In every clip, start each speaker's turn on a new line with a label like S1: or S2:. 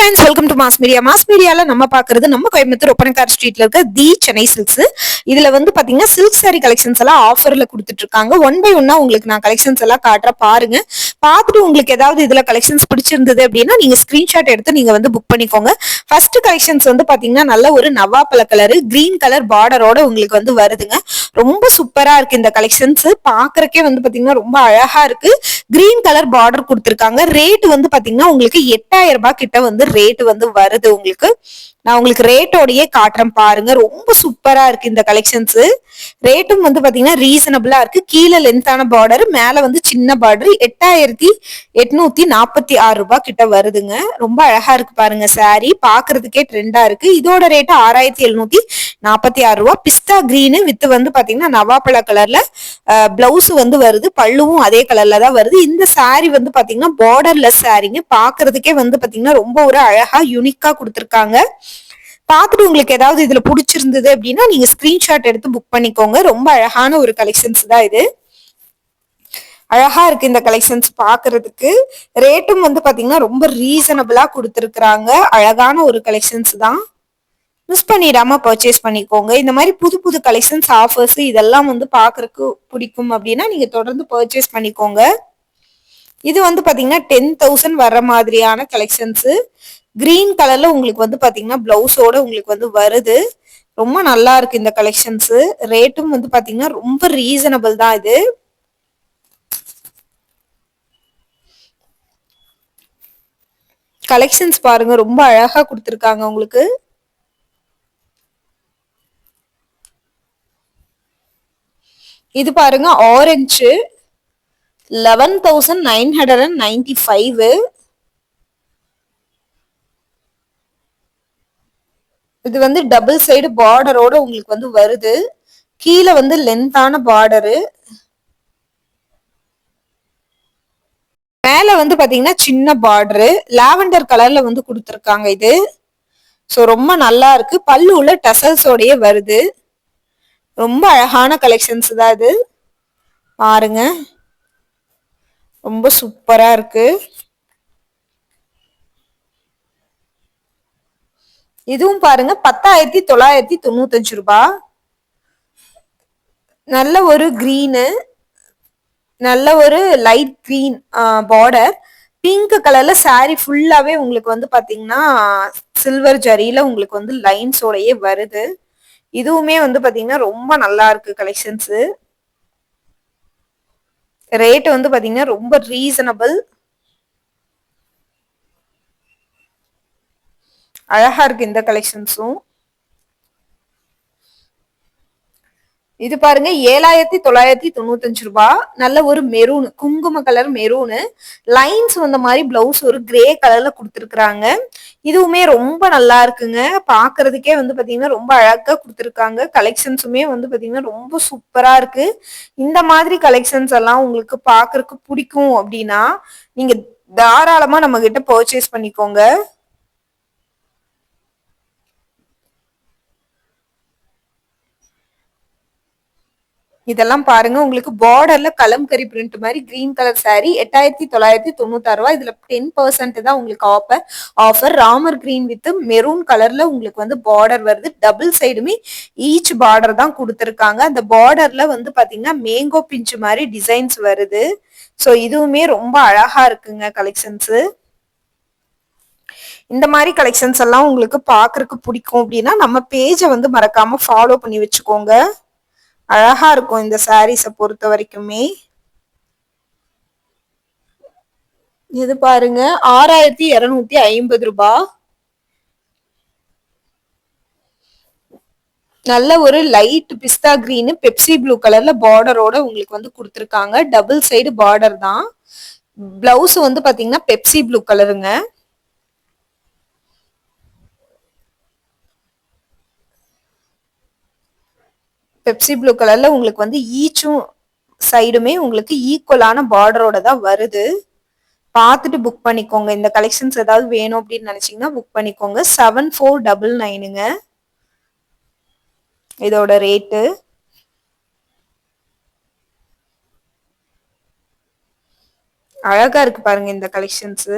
S1: Friends welcome to mass media mass மீடியாவில் நம்ம பாக்குறது நம்ம கோயம்புத்தூர் ஒப்பனக்கார் ஸ்ட்ரீட்ல இருக்க தி சென்னை சில்க்ஸ் இதுல வந்து பாத்தீங்கன்னா சில்க் சாரி கலெக்ஷன்ஸ் எல்லாம் ஆஃபரில் கொடுத்துட்டு இருக்காங்க. ஒன் பை ஒன்னா உங்களுக்கு நான் கலெக்ஷன்ஸ் எல்லாம் காட்டுற பாருங்க. பார்த்துட்டு உங்களுக்கு ஏதாவது இதில் கலெக்ஷன்ஸ் பிடிச்சிருந்தது அப்படின்னா நீங்கள் ஸ்க்ரீன்ஷாட் எடுத்து நீங்கள் வந்து புக் பண்ணிக்கோங்க. ஃபர்ஸ்ட் கலெக்ஷன்ஸ் வந்து பாத்தீங்கன்னா நல்ல ஒரு நவாப்பழ கலரு கிரீன் கலர் பார்டரோட உங்களுக்கு வந்து வருதுங்க. ரொம்ப சூப்பரா இருக்கு இந்த கலெக்ஷன்ஸ் பாக்குறக்கே வந்து பாத்தீங்கன்னா ரொம்ப அழகா இருக்கு. கிரீன் கலர் பார்டர் கொடுத்துருக்காங்க. ரேட் வந்து பாத்தீங்கன்னா உங்களுக்கு எட்டாயிரம் ரூபாய் கிட்ட வந்து ரேட் வந்து வருது உங்களுக்கு. நான் உங்களுக்கு ரேட்டோடயே காட்டுறேன் பாருங்க. ரொம்ப சூப்பரா இருக்கு இந்த கலெக்ஷன்ஸ் ரேட்டும் வந்து பாத்தீங்கன்னா ரீசனபிளா இருக்கு. கீழே லென்த்தான பார்டர் மேல வந்து சின்ன பார்டர் எட்டாயிரத்தி எட்நூத்தி நாற்பத்தி ஆறு ரூபாய் கிட்ட வருதுங்க. ரொம்ப அழகா இருக்கு பாருங்க சாரி பாக்குறதுக்கே ட்ரெண்டா இருக்கு. இதோட ரேட் ஆறாயிரத்தி எழுநூத்தி நாற்பத்தி ஆறு ரூபா. பிஸ்தா கிரீனு வித்து வந்து பார்த்தீங்கன்னா நவாப்பழ கலர்ல பிளவுஸ் வந்து வருது. பல்லுவும் அதே கலர்ல தான் வருது. இந்த சாரி வந்து பார்த்தீங்கன்னா பார்டர்லெஸ் சாரிங்க பாக்குறதுக்கே வந்து பார்த்தீங்கன்னா ரொம்ப ஒரு அழகா யூனிக்கா கொடுத்துருக்காங்க. பார்த்துட்டு உங்களுக்கு ஏதாவது இதுல பிடிச்சிருந்தது அப்படின்னா நீங்க ஸ்கிரீன்ஷாட் எடுத்து புக் பண்ணிக்கோங்க. ரொம்ப அழகான ஒரு கலெக்ஷன்ஸ் தான் இது. அழகா இருக்கு இந்த கலெக்ஷன்ஸ் பாக்குறதுக்கு. ரேட்டும் வந்து பாத்தீங்கன்னா ரொம்ப ரீசனபிளா கொடுத்துருக்குறாங்க. அழகான ஒரு கலெக்ஷன்ஸ் தான். மிஸ் பண்ணிடாம பர்ச்சேஸ் பண்ணிக்கோங்க. இந்த மாதிரி புது புது கலெக்ஷன்ஸ் ஆஃபர்ஸ் இதெல்லாம் வந்து பாக்குறதுக்கு பிடிக்கும் அப்படின்னா நீங்க தொடர்ந்து பர்ச்சேஸ் பண்ணிக்கோங்க. இது வந்து பாத்தீங்கன்னா டென் தௌசண்ட் வர மாதிரியான கலெக்ஷன்ஸ் கிரீன் கலர்ல உங்களுக்கு வந்து பாத்தீங்கன்னா பிளவுஸோட உங்களுக்கு வந்து வருது. ரொம்ப நல்லா இருக்கு இந்த கலெக்ஷன்ஸ் ரேட்டும் வந்து பாத்தீங்கன்னா ரொம்ப ரீசனபிள் தான் இது. கலெக்ஷன்ஸ் பாருங்க ரொம்ப அழகா கொடுத்துருக்காங்க உங்களுக்கு. இது பாருங்க orange eleven thousand nine hundred and ninety five இது வந்து டபுள் சைடு பார்டரோட உங்களுக்கு வந்து வருது. கீழே வந்து லென்த்தான பார்டரு மேல வந்து பாத்தீங்கன்னா சின்ன பார்டரு லாவெண்டர் கலர்ல வந்து கொடுத்துருக்காங்க இது. ஸோ ரொம்ப நல்லா இருக்கு. பல்லு உள்ள டசல்ஸோடய வருது. ரொம்ப அழகான கலெக்ஷன்ஸ் தான் இது பாருங்க. ரொம்ப சூப்பராக இருக்கு. இதுவும் பாருங்க பத்தாயிரத்தி தொள்ளாயிரத்தி தொண்ணூத்தஞ்சு ரூபாய் நல்ல ஒரு க்ரீனு நல்ல ஒரு லைட் க்ரீன் பார்டர் பிங்க் கலர்ல சாரி ஃபுல்லாவே உங்களுக்கு வந்து பாத்தீங்கன்னா சில்வர் ஜரியில உங்களுக்கு வந்து லைன்ஸோடயே வருது. இதுவுமே வந்து பாத்தீங்கன்னா ரொம்ப நல்லா இருக்கு கலெக்ஷன்ஸ் ரேட் வந்து பாத்தீங்கன்னா ரொம்ப ரீசனபிள் அழகா இருக்கு இந்த கலெக்ஷன்ஸும் இது பாருங்க ஏழாயிரத்தி தொள்ளாயிரத்தி தொண்ணூத்தஞ்சு ரூபாய் நல்ல ஒரு மெரூனு குங்கும கலர் மெரூனு லைன்ஸ் வந்த மாதிரி பிளவுஸ் ஒரு கிரே கலர்ல கொடுத்துருக்குறாங்க. இதுவுமே ரொம்ப நல்லா இருக்குங்க. பாக்குறதுக்கே வந்து பாத்தீங்கன்னா ரொம்ப அழகா கொடுத்துருக்காங்க. கலெக்ஷன்ஸுமே வந்து பாத்தீங்கன்னா ரொம்ப சூப்பரா இருக்கு. இந்த மாதிரி கலெக்ஷன்ஸ் எல்லாம் உங்களுக்கு பாக்குறதுக்கு பிடிக்கும் அப்படின்னா நீங்க தாராளமா நம்ம கிட்ட பர்ச்சேஸ் பண்ணிக்கோங்க. இதெல்லாம் பாருங்க. உங்களுக்கு பார்டர்ல கலம்கரி பிரிண்ட் மாதிரி கிரீன் கலர் சாரி எட்டாயிரத்தி தொள்ளாயிரத்தி தொண்ணூத்தாறு ரூபாய் இதுல டென் பர்சன்ட் தான் உங்களுக்கு offer offer Ramar green with maroon கலர்ல உங்களுக்கு வந்து பார்டர் வருது. டபுள் சைடுமே ஈச் பார்டர் தான் கொடுத்துருக்காங்க. அந்த பார்டர்ல வந்து பாத்தீங்கன்னா மேங்கோ பிஞ்சு மாதிரி டிசைன்ஸ் வருது. ஸோ இதுவுமே ரொம்ப அழகா இருக்குங்க கலெக்ஷன்ஸ் இந்த மாதிரி கலெக்ஷன்ஸ் எல்லாம் உங்களுக்கு பாக்குறதுக்கு பிடிக்கும் அப்படின்னா நம்ம பேஜை வந்து மறக்காம ஃபாலோ பண்ணி வச்சுக்கோங்க. அழகா இருக்கும் இந்த சாரீஸை பொறுத்த வரைக்குமே. இது பாருங்க ஆறாயிரத்தி இருநூத்தி ஐம்பது ரூபா. நல்ல ஒரு லைட் பிஸ்தா கிரீனு பெப்சி ப்ளூ கலர்ல பார்டரோட உங்களுக்கு வந்து கொடுத்துருக்காங்க. டபுள் சைடு பார்டர் தான். பிளவுஸ் வந்து பாத்தீங்கன்னா பெப்சி ப்ளூ கலருங்க பெப்சி ப்ளூ கலர்ல உங்களுக்கு வந்து ஈச்சும் சைடுமே உங்களுக்கு ஈக்குவலான பார்டரோட தான் வருது. பார்த்துட்டு புக் பண்ணிக்கோங்க. இந்த கலெக்ஷன்ஸ் ஏதாவது வேணும் அப்படின்னு நினைச்சீங்கன்னா புக் பண்ணிக்கோங்க. செவன் ஃபோர் டபுள் நைனுங்க இதோட ரேட்டு அழகா இருக்கு பாருங்க இந்த கலெக்ஷன்ஸு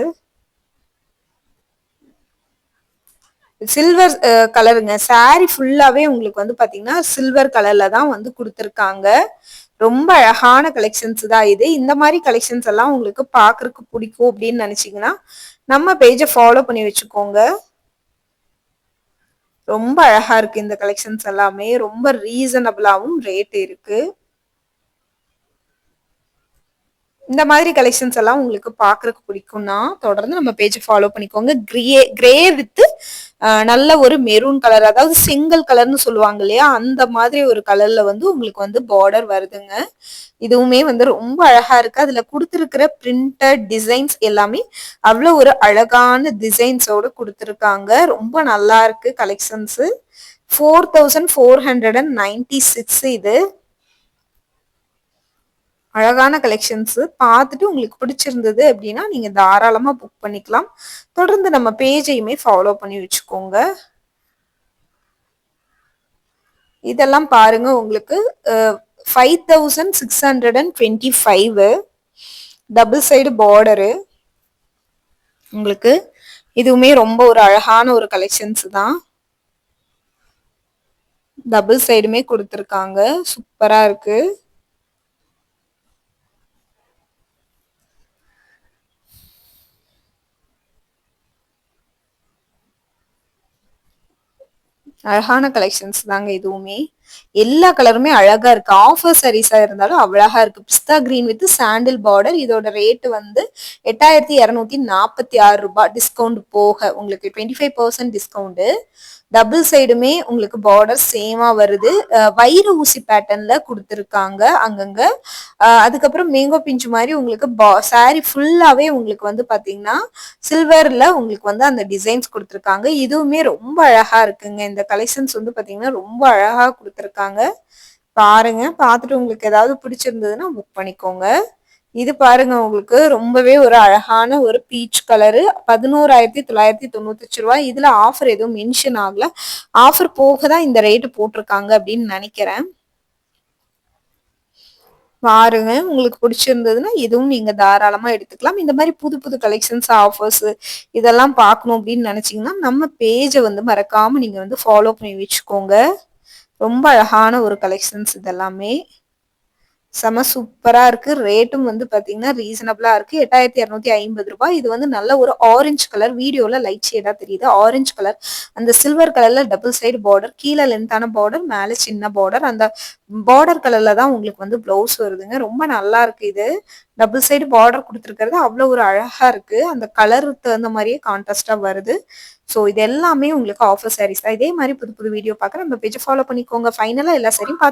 S1: சில்வர் கலருங்க சாரி ஃபுல்லாவே உங்களுக்கு வந்து பாத்தீங்கன்னா சில்வர் கலர்ல தான் வந்து கொடுத்துருக்காங்க. ரொம்ப அழகான கலெக்ஷன்ஸ் தான் இது. இந்த மாதிரி கலெக்ஷன்ஸ் எல்லாம் உங்களுக்கு பாக்குறதுக்கு பிடிக்கும் அப்படின்னு நினைச்சீங்கன்னா நம்ம பேஜை ஃபாலோ பண்ணி வச்சுக்கோங்க. ரொம்ப அழகா இருக்கு இந்த கலெக்ஷன்ஸ் எல்லாமே. ரொம்ப ரீசனபிளாவும் ரேட் இருக்கு. இந்த மாதிரி கலெக்ஷன்ஸ் எல்லாம் உங்களுக்கு பாக்குறதுக்கு பிடிக்கும்னா தொடர்ந்து நம்ம பேஜை ஃபாலோ பண்ணிக்கோங்க. கிரே கிரே வித்து நல்ல ஒரு மெரூன் கலர் அதாவது செங்கல் கலர்னு சொல்லுவாங்க இல்லையா? அந்த மாதிரி ஒரு கலரில் வந்து உங்களுக்கு வந்து பார்டர் வருதுங்க. இதுவுமே வந்து ரொம்ப அழகாக இருக்குது அதில் கொடுத்துருக்கிற பிரிண்டட் டிசைன்ஸ் எல்லாமே அவ்வளோ ஒரு அழகான டிசைன்ஸோட கொடுத்துருக்காங்க. ரொம்ப நல்லா இருக்குது collections four thousand four hundred and ninety six இது. அழகான கலெக்ஷன்ஸ் பார்த்துட்டு உங்களுக்கு பிடிச்சிருந்தது அப்படின்னா நீங்க தாராளமா புக் பண்ணிக்கலாம். தொடர்ந்து நம்ம பேஜையுமே ஃபாலோ பண்ணி வச்சுக்கோங்க. இதெல்லாம் பாருங்க உங்களுக்கு five thousand six hundred and twenty five double side border உங்களுக்கு இதுவுமே ரொம்ப ஒரு அழகான ஒரு கலெக்ஷன்ஸ் தான். டபுள் சைடுமே கொடுத்துருக்காங்க. சூப்பராக இருக்குது அழகான கலெக்ஷன்ஸ் தாங்க இதுவுமே. எல்லா கலருமே அழகா இருக்கு. ஆஃபர் சாரீஸா இருந்தாலும் அழகா இருக்கு. பிஸ்தா கிரீன் வித் சாண்டில் பார்டர் இதோட ரேட்டு வந்து எட்டாயிரத்தி இரநூத்தி நாற்பத்தி ஆறு ரூபாய். டிஸ்கவுண்ட் போக உங்களுக்கு twenty five percent discount double சைடுமே உங்களுக்கு பார்டர் சேமா வருது. வயிறு ஊசி பேட்டர்ன்ல கொடுத்துருக்காங்க அங்கங்க. அதுக்கப்புறம் மேங்கோ பிஞ்சு மாதிரி உங்களுக்கு சாரி ஃபுல்லாவே உங்களுக்கு வந்து பாத்தீங்கன்னா சில்வர்ல உங்களுக்கு வந்து அந்த டிசைன்ஸ் கொடுத்துருக்காங்க. இதுவுமே ரொம்ப அழகா இருக்குங்க. இந்த கலெக்ஷன்ஸ் வந்து பாத்தீங்கன்னா ரொம்ப அழகா கொடுத்துருக்காங்க பாருங்க பார்த்துட்டு உங்களுக்கு ஏதாவது பிடிச்சிருந்ததுன்னா புக் பண்ணிக்கோங்க. இது பாருங்க உங்களுக்கு ரொம்பவே ஒரு அழகான ஒரு பீச் கலரு பதினோராயிரத்தி தொள்ளாயிரத்தி தொண்ணூத்தஞ்சு ரூபாய் இதுல ஆஃபர் எதுவும் மென்ஷன் ஆகல. ஆஃபர் போக தான் இந்த ரேட்டு போட்டிருக்காங்க அப்படின்னு நினைக்கிறேன். பாருங்க உங்களுக்கு பிடிச்சிருந்ததுன்னா இதுவும் நீங்க தாராளமா எடுத்துக்கலாம். இந்த மாதிரி புது புது கலெக்ஷன்ஸ் ஆஃபர்ஸ் இதெல்லாம் பார்க்கணும் அப்படின்னு நினைச்சீங்கன்னா நம்ம பேஜை வந்து மறக்காம நீங்க வந்து ஃபாலோ பண்ணி வச்சுக்கோங்க. ரொம்ப அழகான ஒரு கலெக்ஷன்ஸ் இதெல்லாமே. செம சூப்பரா இருக்கு. ரேட்டும் வந்து பாத்தீங்கன்னா ரீசனபிளாக இருக்கு. எட்டாயிரத்தி இரநூத்தி ஐம்பது ரூபாய். இது வந்து நல்ல ஒரு ஆரஞ்சு கலர் வீடியோல லைட் ஷேடாக தெரியுது. ஆரஞ்சு கலர் அந்த சில்வர் கலர்ல டபுள் சைடு பார்டர் கீழே லென்த்தான பார்டர் மேல சின்ன பார்டர் அந்த பார்டர் கலர்ல தான் உங்களுக்கு வந்து ப்ளவுஸ் வருதுங்க. ரொம்ப நல்லா இருக்கு இது. டபுள் சைடு பார்டர் கொடுத்துருக்கிறது அவ்வளோ ஒரு அழகா இருக்கு. அந்த கலருக்கு தகுந்த மாதிரியே கான்ட்ராஸ்டாக வருது. ஸோ இது எல்லாமே உங்களுக்கு ஆஃபர் சாரீஸ் தான். இதே மாதிரி புது புது வீடியோ பார்க்க நம்ம பேஜை ஃபாலோ பண்ணிக்கோங்க. ஃபைனலாக எல்லா சரியும் பார்த்து